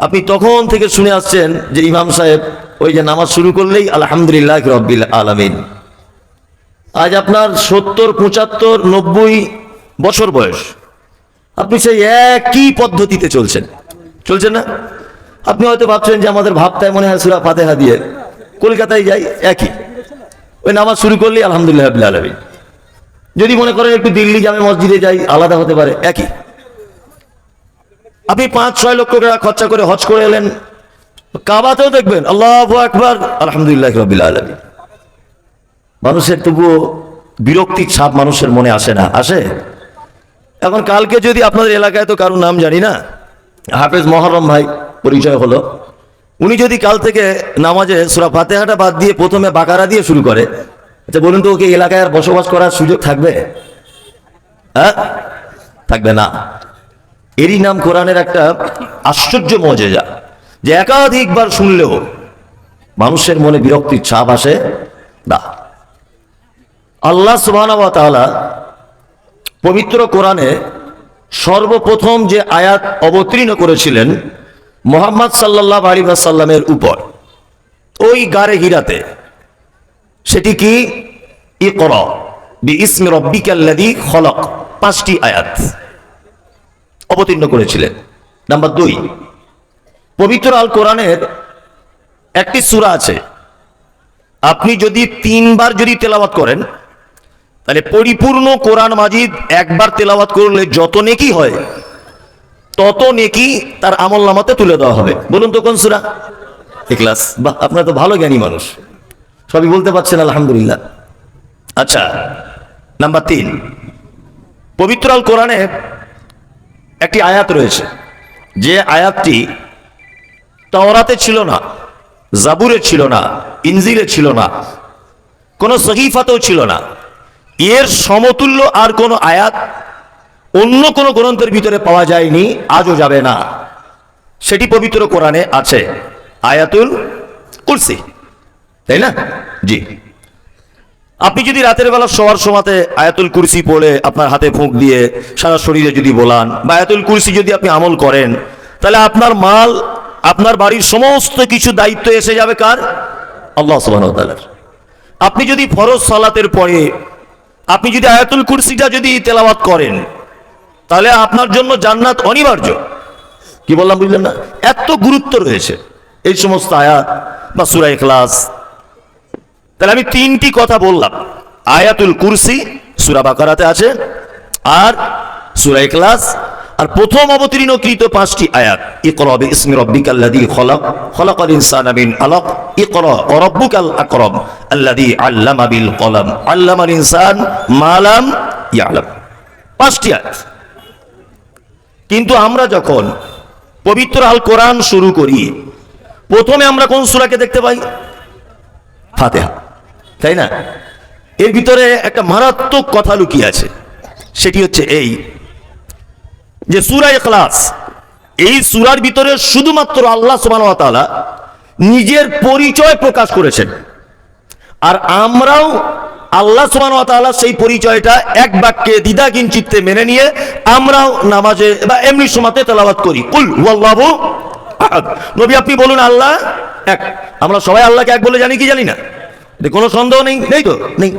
আপনি তখন থেকে শুনে আসছেন যে ইমাম সাহেব ওই যে নামাজ শুরু করলেই আলহামদুলিল্লাহ রব্বিল আলমিন। আজ আপনার সত্তর, পঁচাত্তর, নব্বই বছর বয়স। আপনি সেই একই পদ্ধতিতে চলছেন। চলছেন না? আপনি হয়তো ভাবছেন যে আমাদের ভাবতায় মনে হয় সুরা ফাতেহা দিয়ে কলকাতায় যাই, একই। ওই নামাজ শুরু করলেই আলহামদুলিল্লাহ আলমিন। যদি মনে করেন একটু দিল্লি জামে মসজিদে যাই, আলাদা হতে পারে, একই। আপনি পাঁচ, ছয় লক্ষ টাকা খরচা করে হজ করে এলেন। কাবাতেও দেখবেন, আল্লাহ একবার আলহামদুলিল্লাহ রবিল আলমী মানুষের তবুও বিরক্তির ছাপ মানুষের মনে আসে না। আসে? এখন কালকে যদি আপনাদের এলাকায় তো কারোর নাম জানি না, হাফেজ মহরম ভাই পরিচয় হলো। উনি যদি কাল থেকে নামাজে সুরা ফাতেহাটা বাদ দিয়ে প্রথমে বাকারা দিয়ে শুরু করে আচ্ছা বলুন তো ওকে এলাকায় আর বসবাস করার সুযোগ থাকবে? হ্যাঁ? থাকবে না। এরই নাম কোরআনের একটা আশ্চর্য মজেজা, যে একাধিকবার শুনলেও মানুষের মনে বিরক্তির ছাপ আসে না। আল্লাহ সুবাহ পবিত্র কোরআনে সর্বপ্রথম যে আয়াত অবতীর্ণ করেছিলেন মোহাম্মদ সাল্লাহ আলী সাল্লামের উপর, ওই গারে গিরাতে সেটি কি? ইকর, বি ইসমি রব্বিকাল্লাদি খলক, পাঁচটি আয়াত। অবতীর্ণ করেছিলেন। নাম্বার দুই, পবিত্র আল কোরআনের একটি সূরা আছে। আপনি যদি তিনবার যদি তেলাওয়াত করেন, তাহলে পরিপূর্ণ কোরআন মাজিদ একবার তেলাওয়াত করলে যত নেকি হয়, তত নেকি তার আমল নামাতে তুলে দেওয়া হবে। বলুন তো কোন সুরা? ইখলাস। বা আপনার তো ভালো জ্ঞানী মানুষ। সবই বলতে পারছেন, আলহামদুলিল্লাহ। আচ্ছা নাম্বার তিন, পবিত্র আল কোরআনে একটি আয়াত রয়েছে। যে আয়াতটি তাওরাতে ছিল না, জাবুরে ছিল না, ইনজিলে ছিল না, কোনো সহিফাতেও ছিল না। এর সমতুল্য আর কোনো আয়াত অন্য কোনো গ্রন্থের ভিতরে পাওয়া যায়নি, আজও যাবে না। সেটি পবিত্র কোরআনে আছে, আয়াতুল কুরসি। তাই না? জি। আপনি যদি রাতের বেলা শোয়ার সময়তে আয়াতুল কুরসি পড়ে আপনার হাতে ফুঁক দিয়ে সারা শরীরে যদি বলান বা আয়াতুল কুরসি যদি আপনি আমল করেন, তাহলে আপনার মাল, আপনার বাড়ির সমস্ত কিছু দায়িত্ব এসে যাবে কার? আল্লাহ তাআলার। আপনি যদি ফরজ সালাতের পরে, আপনি যদি আয়াতুল কুরসিটা যদি তেলাওয়াত করেন, তাহলে আপনার জন্য জান্নাত অনিবার্য। কি বললাম বুঝলেন না? এত গুরুত্ব রয়েছে এই সমস্ত আয়াত বা সুরাই ইখলাস তাহলে আমি তিনটি কথা বললাম। আয়াতুল কুরসি, সুরা বাকারাতে আছে, আর সুরা ইখলাস, আর প্রথম অবতীর্ণকৃত পাঁচটি আয়াত। ইকরা বিসমি রাব্বিকাল্লাযী খলাক, খলাকাল ইনসানা মিন আলাক, ইকরা ওয়া রাব্বুকাল আকরাম, আল্লাযী আল্লামা বিল কলম, আল্লামাল ইনসান মা লাম ইয়ালাম। পাঁচটি আয়াত। কিন্তু আমরা যখন পবিত্র আল কোরআন শুরু করি, প্রথমে আমরা কোন সুরাকে দেখতে পাই? ফাতেহা। তাই না? এর ভিতরে একটা মারাত্মক কথা লুকিয়ে আছে। সেটি হচ্ছে এই যে সুরা ইখলাস, এই সুরার ভিতরে শুধুমাত্র আল্লাহ তাআলা নিজের পরিচয় প্রকাশ করেছেন। আর আমরাও আল্লাহ তাআলা সেই পরিচয়টা এক বাক্যে দ্বিধা কিঞ্চিত্তে মেনে নিয়ে আমরাও নামাজে বা এমনি সময়তে তেলাওয়াত করি। কুল হুয়াল্লাহু আহাদ। নবী আপনি বলুন, আল্লাহ এক। আমরা সবাই আল্লাহকে এক বলে জানি কি জানি না? এতে কোনো সন্দেহ নেই? নেই তো? নেই।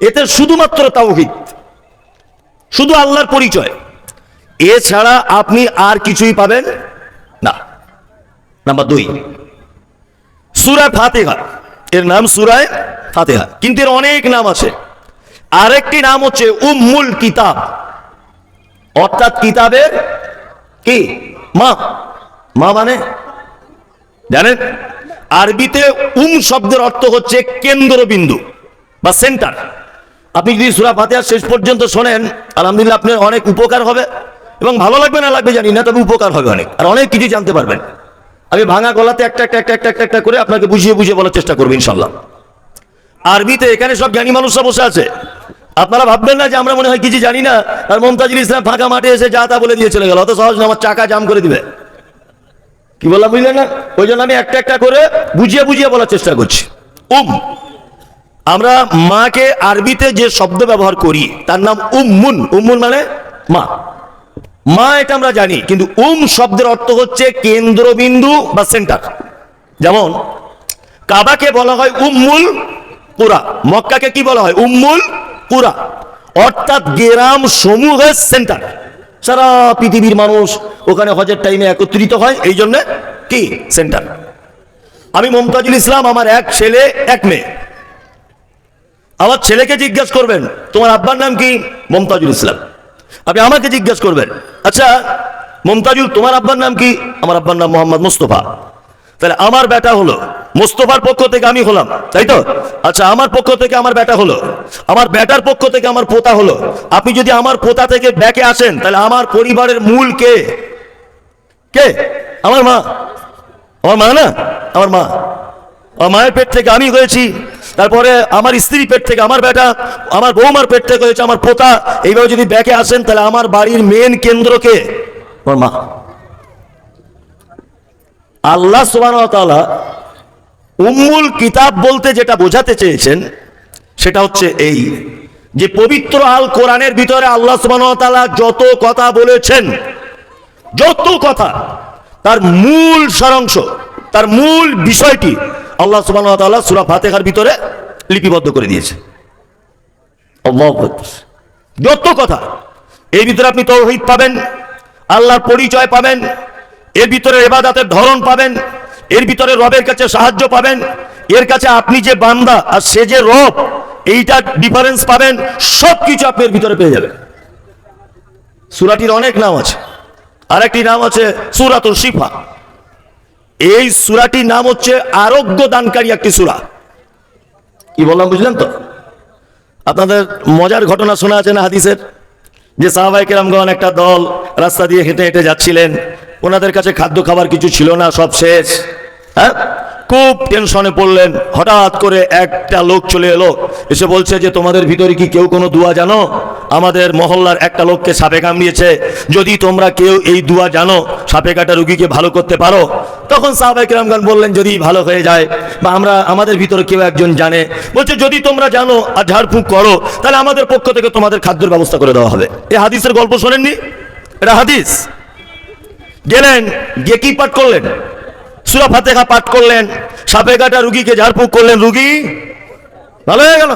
এতে শুধুমাত্র তাওহিদ। শুধু আল্লাহর পরিচয়। এছাড়া আপনি আর কিছুই পাবেন না। নাম্বার দুই। সুরায় ফাতেহা। এর নাম সুরায় ফাতেহা। কিন্তু এর অনেক নাম আছে। আরেকটি নাম হচ্ছে উম্মুল কিতাব। অর্থাৎ কিতাবের কি? মা। মা মানে? জানেন? আরবিতে উম শব্দের অর্থ হচ্ছে কেন্দ্রবিন্দু বা সেন্টার। আপনি যদি সুরা ফাতেহার শেষ পর্যন্ত শোনেন, আলহামদুলিল্লাহ আপনার অনেক উপকার হবে এবং ভালো লাগবে না লাগবে জানি না, তবে উপকার হবে অনেক। আর অনেক কিছু জানতে পারবেন। আমি ভাঙা গলাতে একটা একটা একটা একটা একটা একটা করে আপনাকে বুঝিয়ে বুঝিয়ে বলার চেষ্টা করব ইনশাল্লাহ আরবিতে এখানে সব জ্ঞানী মানুষরা বসে আছে। আপনারা ভাববেন না যে আমরা মনে হয় কিছু জানি না, আর মমতাজুল ইসলাম ফাঁকা মাঠে এসে যা তা বলে দিয়ে চলে গেল। অত সহজ আমার চাকা জাম করে দিবে। কি বললাম বুঝলেন না? ওই জন্য আমি একটা একটা করে বুঝিয়ে বুঝিয়ে বলার চেষ্টা করছি। উম, আমরা মাকে আরবিতে যে শব্দ ব্যবহার করি, তার নাম উম্মুন। উম্মুন মানে মা। মা এটা আমরা জানি, কিন্তু উম শব্দের অর্থ হচ্ছে কেন্দ্রবিন্দু বা সেন্টার। যেমন, কাবাকে বলা হয় উম্মুল পুরা মক্কাকে কি বলা হয়? উম্মুল পুরা অর্থাৎ গ্রাম সমূহের সেন্টার। সারা পৃথিবীর মানুষ ওখানে হজের টাইমে একত্রিত হয়। এই জন্য কি? সেন্টার আমি মমতাজুল ইসলাম, আমার এক ছেলে, এক মেয়ে। আমার ছেলেকে জিজ্ঞেস করবেন, তোমার আব্বার নাম কি? মমতাজুল ইসলাম। আপনি আমাকে জিজ্ঞেস করবেন আচ্ছা মমতাজুল, তোমার আব্বার নাম কি? আমার আব্বার নাম মোহাম্মদ মুস্তফা। তাহলে আমার বেটা হলো মোস্তফার পক্ষ থেকে আমি হলাম, তাই তো? আচ্ছা আমার পক্ষ থেকে আমার বেটা হলো, আমার বেটার পক্ষ থেকে আমার পোতা হলো। আপনি যদি আমার পোতা থেকে ব্যাকে আসেন, তাহলে আমার পরিবারের মূল কে? কে? আমার মা। আমার মা না? আমার মা। আমার মায়ের পেট থেকে আমি হয়েছি। তারপরে আমার স্ত্রী পেট থেকে আমার বেটা, আমার বৌমার পেট থেকে হয়েছে আমার পোতা। এইভাবে যদি ব্যাকে আসেন, তাহলে আমার বাড়ির মেন কেন্দ্র কে? আমার মা। আল্লাহ সুবাহ উম্মুল কিতাব বলতে যেটা বোঝাতে চেয়েছেন, সেটা হচ্ছে এই, যে পবিত্র আল কোরআনের ভিতরে আল্লাহ সুবাহ যত কথা বলেছেন, যত কথা, তার মূল সারাংশ, তার মূল বিষয়টি আল্লাহ সুবাহ সুরা ফাতেহার ভিতরে লিপিবদ্ধ করে দিয়েছে। যত কথা, এর ভিতরে আপনি তৌহিদ পাবেন, আল্লাহর পরিচয় পাবেন, এর ভিতরে এবাদাতের ধরন পাবেন এর ভিতরে রবের কাছে সাহায্য পাবেন। এর কাছে আপনি যে বান্দা আর সে যে রব এইটার ডিফারেন্স পাবেন সব কিছু আপনি এর ভিতরে পেয়ে যাবেন। সুরাটির অনেক নাম আছে। আরেকটি নাম আছে সুরাতুল শিফা। এই সুরাটির নাম হচ্ছে আরোগ্য দানকারী একটি সুরা। কি বললাম, বুঝলেন তো? আপনাদের মজার ঘটনা শোনা আছে না হাদিসের? যে সাহাবাই কেরামগণ একটা দল রাস্তা দিয়ে হেঁটে হেঁটে যাচ্ছিলেন। ওনাদের কাছে খাদ্য খাবার কিছু ছিল না, সব শেষ। হ্যাঁ? খুব টেনশনে পড়লেন। হঠাৎ করে একটা লোক চলে এলো। এসে বলছে যে, তোমাদের ভিতরে কি কেউ কোনো দুয়া জানো? আমাদের মহল্লার একটা লোককে সাপে কামড়িয়েছে। যদি তোমরা কেউ এই দুয়া জানো, সাপে কাটা রুগীকে ভালো করতে পারো? তখন সাহাবাই কিরামগান বললেন, যদি ভালো হয়ে যায় বা আমরা, আমাদের ভিতরে কেউ একজন জানে। বলছে, যদি তোমরা জানো আর ঝাড়ফুঁক করো, তাহলে আমাদের পক্ষ থেকে তোমাদের খাদ্যের ব্যবস্থা করে দেওয়া হবে। এ হাদিসের গল্প শোনেননি? এটা হাদিস। গেলেন, গিয়ে কি পাঠ করলেন? সুরা ফাতেহা পাঠ করলেন সাপে কাটা রুগীকে ঝাড়ফুঁক করলেন, রুগী, ভালো হয়ে গেল?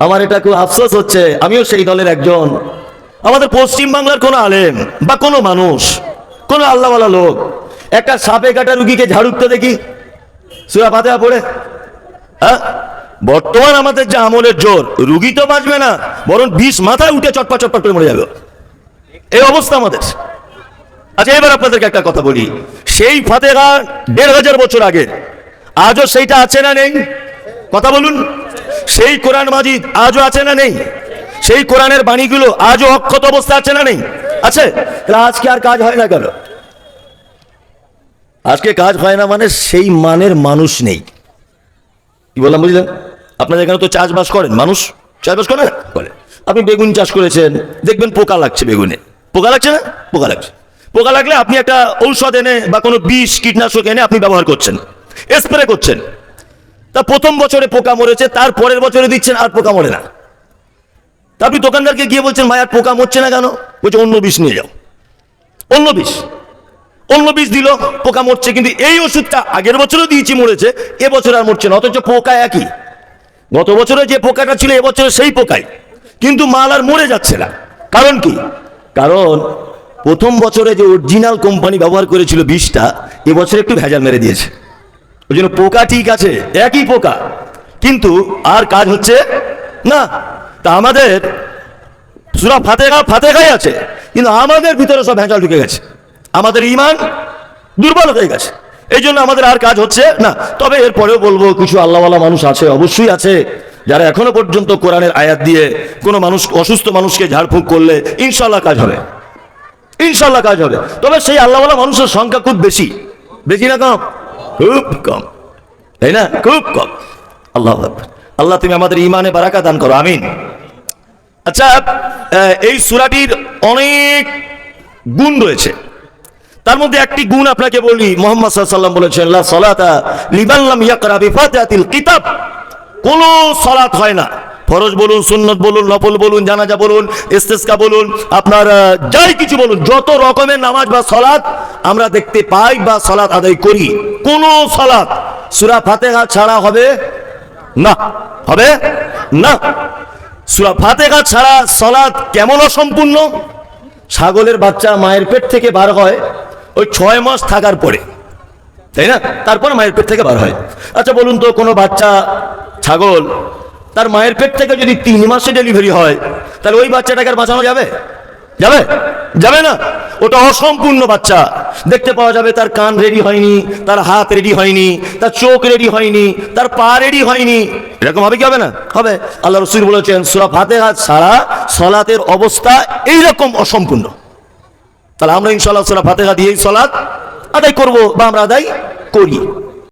আমার এটা খুব আফসোস হচ্ছে, আমিও সেই দলের একজন। আমাদের পশ্চিম বাংলার কোনো আলেম বা কোনো মানুষ, কোনো আল্লাহওয়ালা লোক, একটা সাপে কাটা রুগীকে ঝাড়ুকতে দেখি, সুরা ফাতেহা পড়ে। হ্যাঁ? বর্তমান আমাদের যে আমলের জোর, রুগী তো বাঁচবে না, বরং বিষ মাথায় উঠে চটপট চটপট করে মরে যাবে। এই অবস্থা আমাদের। আচ্ছা এবার আপনাদেরকে একটা কথা বলি। সেই ফাতেহা দেড় হাজার বছর আগে, আজও সেইটা আছে না নেই? কথা বলুন। সেই কোরআন মাজিদ আজও আছে না নেই? সেই কোরআনের বাণীগুলো আজও অক্ষত অবস্থা আছে না নেই? আছে? আজকে আর কাজ হয় না কেন? আজকে কাজ হয় না মানে সেই মানের মানুষ নেই। কি বললাম, বুঝলেন? আপনাদের এখানে তো চাষবাস করেন? মানুষ চাষবাস করে? না? করে। আপনি বেগুন চাষ করেছেন, দেখবেন পোকা লাগছে বেগুনে। পোকা লাগছে না? পোকা লাগছে। পোকা লাগলে আপনি একটা ঔষধ এনে বা কোনো বিষ, কীটনাশক এনে আপনি ব্যবহার করছেন। স্প্রে করছেন। তা প্রথম বছরে পোকা মরেছে, তার পরের বছরে দিচ্ছেন, আর পোকা মরে না। তা আপনি দোকানদারকে গিয়ে বলছেন, ভাই, আর পোকা মরছে না কেন? বলছে, অন্য বিষ নিয়ে যাও। অন্য বিষ। অন্য বিষ দিল, পোকা মরছে, কিন্তু এই ওষুধটা আগের বছরও দিয়েছি, মরেছে এবছর আর মরছে না, অথচ পোকা একই। গত বছরে যে পোকাটা ছিল এবছরে সেই পোকাই। কিন্তু মাল আর মরে যাচ্ছে না। কারণ কি? কারণ প্রথম বছরে যে অরিজিনাল কোম্পানি ব্যবহার করেছিল বিষটা এবছর একটু ভেজাল মেরে দিয়েছে। ওই জন্য পোকা ঠিক আছে, একই পোকা, কিন্তু আর কাজ হচ্ছে না। তা আমাদের সুরা ফাতেহা, ফাতেহাই আছে, কিন্তু আমাদের ভিতরে সব ভেজাল ঢুকে গেছে। আমাদের ইমান দুর্বল হয়ে গেছে। এই জন্য আমাদের আর কাজ হচ্ছে না। তবে এরপরেও বলব, কিছু আল্লাহওয়ালা মানুষ আছে, অবশ্যই আছে, যারা এখনও পর্যন্ত কোরআনের আয়াত দিয়ে কোনো মানুষ, অসুস্থ মানুষকে ঝাড়ফুঁক করলে ইনশাল্লাহ কাজ হবে। ইনশাল্লাহ কাজ হবে। তবে সেই আল্লাহওয়ালা মানুষের সংখ্যা খুব বেশি। বেশি না কম? খুব কম। তাই না? খুব কম। আল্লাহ আল্লাহ তুমি আমাদের ইমানে বারাকা দান করো, আমিন। আচ্ছা এই সুরাটির অনেক গুণ রয়েছে। তার মধ্যে একটি গুণ আপনাকে বলি, মোহাম্মদ সাল্লাম বলেছেন সলাতা লিমান লাম ইয়াকরা বিফাতিহাতিল কিতাব। কোন সালাত হয় না। ফরজ বলুন, সুন্নত বলুন, নফল বলুন, জানাজা বলুন, ইস্তেস্কা বলুন, আপনার যাই কিছু বলুন, যত রকমের নামাজ বা সলাৎ আমরা দেখতে পাই বা সলাৎ আদায় করি, কোন সলাৎ সুরা ফাতেহা ছাড়া হবে না হবে না। সুরা ফাতেহা ছাড়া সলাৎ কেমন অসম্পূর্ণ? ছাগলের বাচ্চা মায়ের পেট থেকে বার হয়, ওই ছয় মাস থাকার পরে, তাই না? তারপর মায়ের পেট থেকে বার হয়। আচ্ছা বলুন তো, কোনো বাচ্চা, ছাগল তার মায়ের পেট থেকে যদি তিন মাসে ডেলিভারি হয়, তাহলে ওই বাচ্চাটাকে আর বাঁচানো যাবে? যাবে? যাবে না? ওটা অসম্পূর্ণ বাচ্চা। দেখতে পাওয়া যাবে তার কান রেডি হয়নি, তার হাত রেডি হয়নি, তার চোখ রেডি হয়নি, তার পা রেডি হয়নি। এরকম হবে কি হবে না? হবে। আল্লাহ রসুল বলেছেন, সুরা ফাতেহা সারা সলাতের অবস্থা এইরকম অসম্পূর্ণ। তাহলে আমরা ইনশাল্লাহ সুরা ফাতেহা দিয়েই সলাৎ আদায় করব বা আমরা আদায় করি।